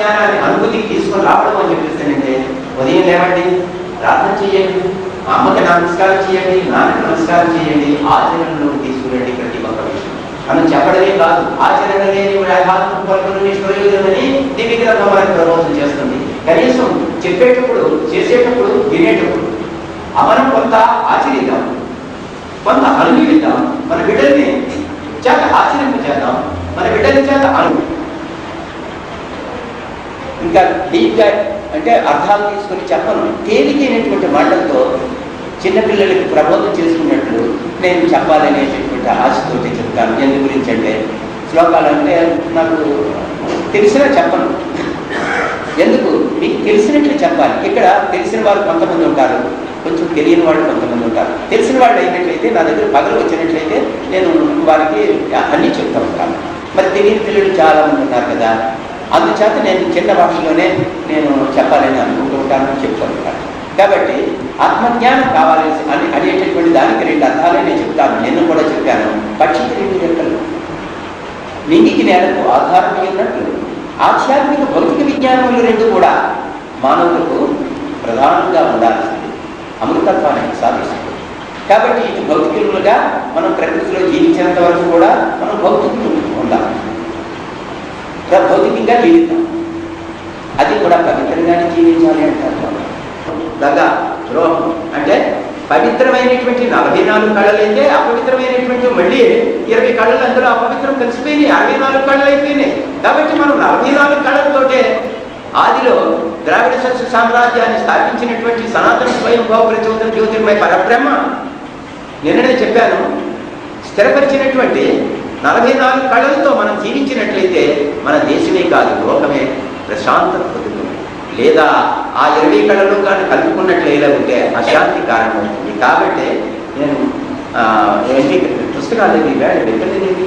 జ్ఞానాన్ని అనుభూతికి తీసుకొని రావడం అని చెప్పేసానంటే ఉదయం లేవండి ప్రార్థన చేయండి మా అమ్మకి నమస్కారం చేయండి నాన్నకి నమస్కారం చేయండి ఆచరణలో తీసుకురండి ప్రతి ఒక్క విషయం. మనం చెప్పడమే కాదు ఆచరణ లేని ఆధ్యాత్మిక పలుకులు నిష్ప్రయోజనమని దివ్య గ్రంథం మనకు ప్రబోధం చేస్తుంది. కనీసం చెప్పేటప్పుడు చేసేటప్పుడు వినేటప్పుడు మనం కొంత ఆచరిద్దాం కొంత అనుభవిద్దాం మన బిడ్డల్ని చేత ఆచరింప చేద్దాం మన బిడ్డల చేత అను ఇంకా డీప్గా అంటే అర్థాలు తీసుకొని చెప్పను. తేలికైనటువంటి మాటలతో చిన్నపిల్లలకి ప్రబోధం చేసుకున్నట్లు నేను చెప్పాలనేటటువంటి ఆశతోటి చెప్తాను. ఎందు గురించి అంటే శ్లోకాలు అంటే నాకు తెలిసినా చెప్పను. ఎందుకు? మీకు తెలిసినట్లు చెప్పాలి. ఇక్కడ తెలిసిన వారు కొంతమంది ఉంటారు. కొంచెం తెలియని వాళ్ళు కొంతమంది ఉంటారు. తెలిసిన వాళ్ళు అయినట్లయితే నా దగ్గర పగలు వచ్చినట్లయితే నేను వారికి అన్నీ చెప్తా ఉంటాను. మరి తెలియని పిల్లలు చాలా మంది ఉన్నారు కదా. అందుచేత నేను చిన్న భాషలోనే నేను చెప్పాలని అనుకుంటూ ఉంటాను చెప్తూ ఉంటాను. కాబట్టి ఆత్మజ్ఞానం కావాలని అని అనేటటువంటి దానికి రెండు అర్థాలే నేను చెప్తాను. నిన్ను కూడా చెప్పాను. పక్షికి రెండు రెక్కలు నింగికి నేలకు ఆధారం ఉన్నట్లు ఆధ్యాత్మిక భౌతిక విజ్ఞానములు రెండు కూడా మానవులకు ప్రధానంగా ఉండాల్సింది అమృతత్వానికి సాధిస్తుంది. కాబట్టి ఇటు భౌతికులుగా మనం ప్రకృతిలో జీవించినంత వరకు కూడా మనం భౌతికులు. భౌతికంగా జీవితం అది కూడా పవిత్రంగానే జీవించాలి అంటారు దగ ద్రోహం అంటే పవిత్రమైనటువంటి నలభై నాలుగు కళలైతే అపవిత్రమైనటువంటి మళ్ళీ ఇరవై కళలు అందులో అపవిత్రం కలిసిపోయినాయి అరవై నాలుగు కళలు అయిపోయినాయి కాబట్టి మనం నలభై నాలుగు కళలతోటే ఆదిలో ద్రావిడ సస్య సామ్రాజ్యాన్ని స్థాపించినటువంటి సనాతన స్వయం భావ ప్రచోదన జ్యోతిర్మయ పరబ్రహ్మ నిన్ననే చెప్పాను స్థిరపరిచినటువంటి నలభై నాలుగు కళలతో మనం జీవించినట్లయితే మన దేశమే కాదు లోకమే ప్రశాంతత పొందుతుంది లేదా ఆ ఇరవై కళలు కానీ కలుపుకున్నట్లయితే ఉంటే అశాంతి కారణమవుతుంది. కాబట్టి నేను ఆ, ఏంటి పుస్తకాలు ఇది వేడ ఎక్కడ ఏమిటి